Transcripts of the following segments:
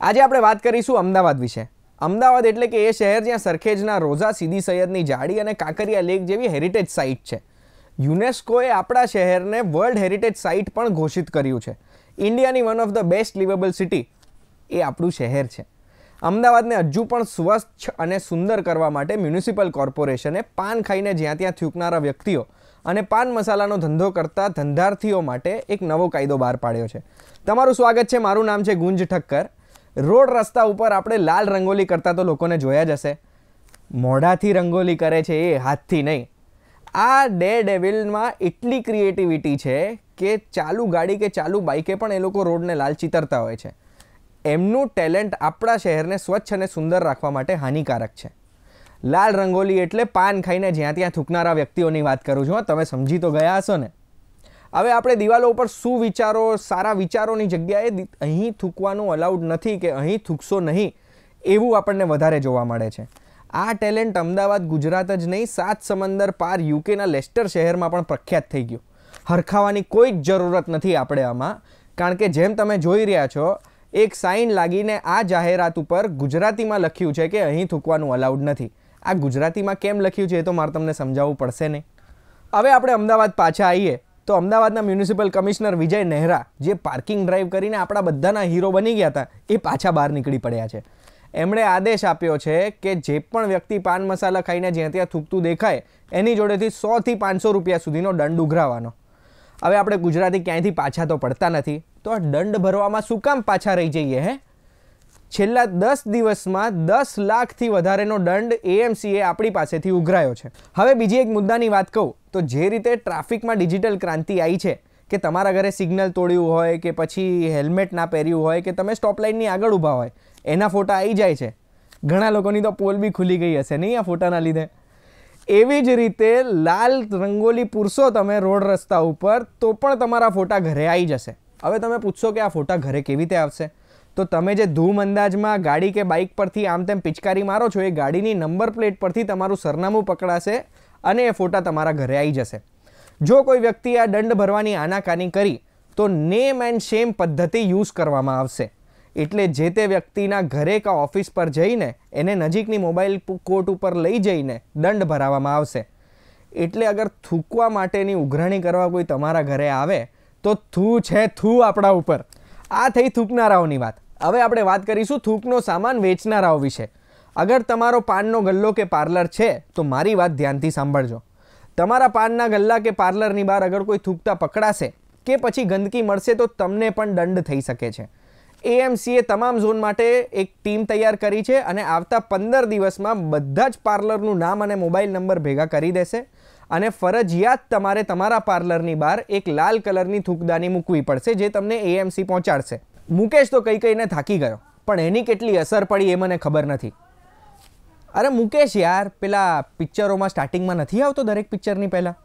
આજે આપણે વાત કરીશું અમદાવાદ વિશે. અમદાવાદ એટલે કે એ શહેર જ્યાં સરખેજના રોઝા, સીદી સૈયદની જાડી અને કાંકરિયા લેક જેવી હેરિટેજ સાઇટ છે. યુનેસ્કોએ આપણા શહેરને વર્લ્ડ હેરિટેજ સાઇટ પણ ઘોષિત કર્યું છે. ઇન્ડિયાની one of the best liveable city એ આપણું શહેર છે. અમદાવાદને હજુ પણ સ્વચ્છ અને સુંદર કરવા માટે મ્યુનિસિપલ કોર્પોરેશને પાન ખાઈને જ્યાં ત્યાં થૂકનારા વ્યક્તિઓ અને પાન મસાલાનો ધંધો કરતા ધંધાર્થીઓ માટે એક નવો કાયદો બહાર પાડ્યો છે. તમારું સ્વાગત છે. મારું નામ છે ગુંજ ઠક્કર. રોડ રસ્તા ઉપર આપણે લાલ રંગોલી કરતા તો લોકોને જોયા જ હશે. મોઢાથી રંગોલી કરે છે એ, હાથથી નહીં. આ ડે ડેવિલમાં એટલી ક્રિએટિવિટી છે કે ચાલુ ગાડી કે ચાલુ બાઇકે પણ એ લોકો રોડને લાલ ચિતરતા હોય છે. એમનું ટેલેન્ટ આપણા શહેરને સ્વચ્છ અને સુંદર રાખવા માટે હાનિકારક છે. લાલ રંગોલી એટલે પાન ખાઈને જ્યાં ત્યાં થૂકનારા વ્યક્તિઓની વાત કરું છું. તમે સમજી તો ગયા હશો ને. હવે આપણે દિવાલો ઉપર શું વિચારો, સારા વિચારોની જગ્યાએ અહીં થૂકવાનું અલાઉડ નથી કે અહીં થૂકશો નહીં, એવું આપણને વધારે જોવા મળે છે. આ ટેલેન્ટ અમદાવાદ, ગુજરાત જ નહીં, સાત સમંદર પાર યુકેના લેસ્ટર શહેરમાં પણ પ્રખ્યાત થઈ ગયું. હરખાવાની કોઈ જ જરૂરત નથી આપણે આમાં, કારણ કે જેમ તમે જોઈ રહ્યા છો, એક સાઇન લાગીને આ જાહેરાત ઉપર ગુજરાતીમાં લખ્યું છે કે અહીં થૂકવાનું અલાઉડ નથી. આ ગુજરાતીમાં કેમ લખ્યું છે એ તો મારે તમને સમજાવવું પડશે નહીં. હવે આપણે અમદાવાદ પાછા આવીએ. તો અમદાવાદના મ્યુનિસિપલ કમિશનર વિજય નહેરા જે પાર્કિંગ ડ્રાઈવ કરીને આપણા બધાના હીરો બની ગયા હતા, એ પાછા બહાર નીકળી પડ્યા છે. એમણે આદેશ આપ્યો છે કે જે પણ વ્યક્તિ પાન મસાલા ખાઈને જ્યાં ત્યાં થૂકતું દેખાય, એની જોડેથી સોથી પાંચસો રૂપિયા સુધીનો દંડ ઉઘરાવાનો. હવે આપણે ગુજરાતી ક્યાંયથી પાછા તો પડતા નથી. તો આ દંડ ભરવામાં શું કામ પાછા રહી જઈએ, હે? છેલ્લા દસ દિવસમાં દસ લાખથી વધારેનો દંડ એએમસીએ આપણી પાસેથી ઉઘરાયો છે. હવે બીજી એક મુદ્દાની વાત કહું, તો જે રીતે ટ્રાફિકમાં ડિજિટલ ક્રાંતિ આવી છે, કે તમારા ઘરે સિગ્નલ તોડ્યું હોય, કે પછી હેલ્મેટ ના પહેર્યું હોય, કે તમે સ્ટોપ લાઇનની આગળ ઊભા હોય, એના ફોટા આવી જાય છે. ઘણા લોકોની તો પોલ બી ખુલી ગઈ હશે નહીં આ ફોટાના લીધે. એવી જ રીતે લાલ રંગોલી પૂરશો તમે રોડ રસ્તા ઉપર, તો પણ તમારા ફોટા ઘરે આવી જશે. હવે તમે પૂછશો કે આ ફોટા ઘરે કેવી રીતે આવશે? તો તમે જે ધૂમ અંદાજમાં ગાડી કે બાઇક પરથી આમ તેમ પિચકારી મારો છો, એ ગાડીની નંબર પ્લેટ પરથી તમારું સરનામું પકડાશે અને એ ફોટા તમારા ઘરે આવી જશે. જો કોઈ વ્યક્તિ આ દંડ ભરવાની આનાકાની કરી, તો નેમ એન્ડ શેમ પદ્ધતિ યુઝ કરવામાં આવશે. એટલે જે તે વ્યક્તિના ઘરે કે ઓફિસ પર જઈને, એને નજીકની મોબાઈલ કોર્ટ ઉપર લઈ જઈને દંડ ભરાવવામાં આવશે. એટલે અગર થૂકવા માટેની ઉઘરાણી કરવા કોઈ તમારા ઘરે આવે, તો થૂ છે થૂ આપણા ઉપર. આ થઈ થૂકનારાઓની વાત. હવે આપણે વાત કરીશું થૂકનો સામાન વેચનારાઓ વિશે. અગર તમારો પાનનો ગલ્લો કે પાર્લર છે, તો મારી વાત ધ્યાનથી સાંભળજો. તમારા પાનના ગલ્લા કે પાર્લરની બહાર અગર કોઈ થૂકતા પકડાશે કે પછી ગંદકી મળશે, તો તમને પણ દંડ થઈ શકે છે. એએમસીએ તમામ ઝોન માટે એક ટીમ તૈયાર કરી છે અને આવતા પંદર દિવસમાં બધા જ પાર્લરનું નામ અને મોબાઈલ નંબર ભેગા કરી દેશે અને ફરજિયાત તમારે તમારા પાર્લરની બહાર એક લાલ કલરની થૂકદાની મૂકવી પડશે, જે તમને એએમસી પહોંચાડશે. મુકેશ તો કઈ કઈને થાકી ગયો, પણ એની કેટલી અસર પડી એ મને ખબર નથી. અરે મુકેશ યાર, પેલા પિક્ચરોમાં સ્ટાર્ટિંગમાં નથી આવતો દરેક પિક્ચરની પહેલાં.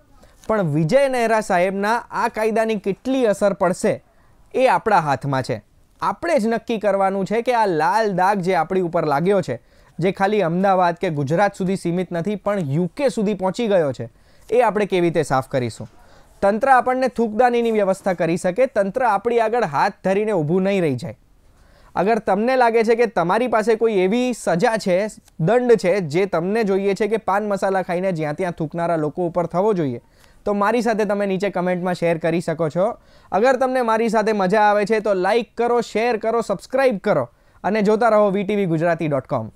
પણ વિજય નહેરા સાહેબના આ કાયદાની કેટલી અસર પડશે એ આપણા હાથમાં છે. આપણે જ નક્કી કરવાનું છે કે આ લાલ દાગ જે આપણી ઉપર લાગ્યો છે, જે ખાલી અમદાવાદ કે ગુજરાત સુધી સીમિત નથી, પણ યુકે સુધી પહોંચી ગયો છે, એ આપણે કેવી રીતે સાફ કરીશું? તંત્ર આપણને થૂકદાનીની વ્યવસ્થા કરી શકે, તંત્ર આપણી આગળ હાથ ધરીને ઊભું નહીં રહી જાય. અગર તમને લાગે છે કે તમારી પાસે કોઈ એવી સજા છે, દંડ છે, જે તમને જોઈએ છે કે પાન મસાલા ખાઈને જ્યાં ત્યાં થૂકનારા લોકો ઉપર થવો જોઈએ, તો મારી સાથે તમે નીચે કમેન્ટમાં શેર કરી શકો છો. અગર તમને મારી સાથે મજા આવે છે તો લાઇક કરો, શેર કરો સબસ્ક્રાઈબ કરો અને જોતા રહો વીટીવી ગુજરાતી ડોટ કોમ.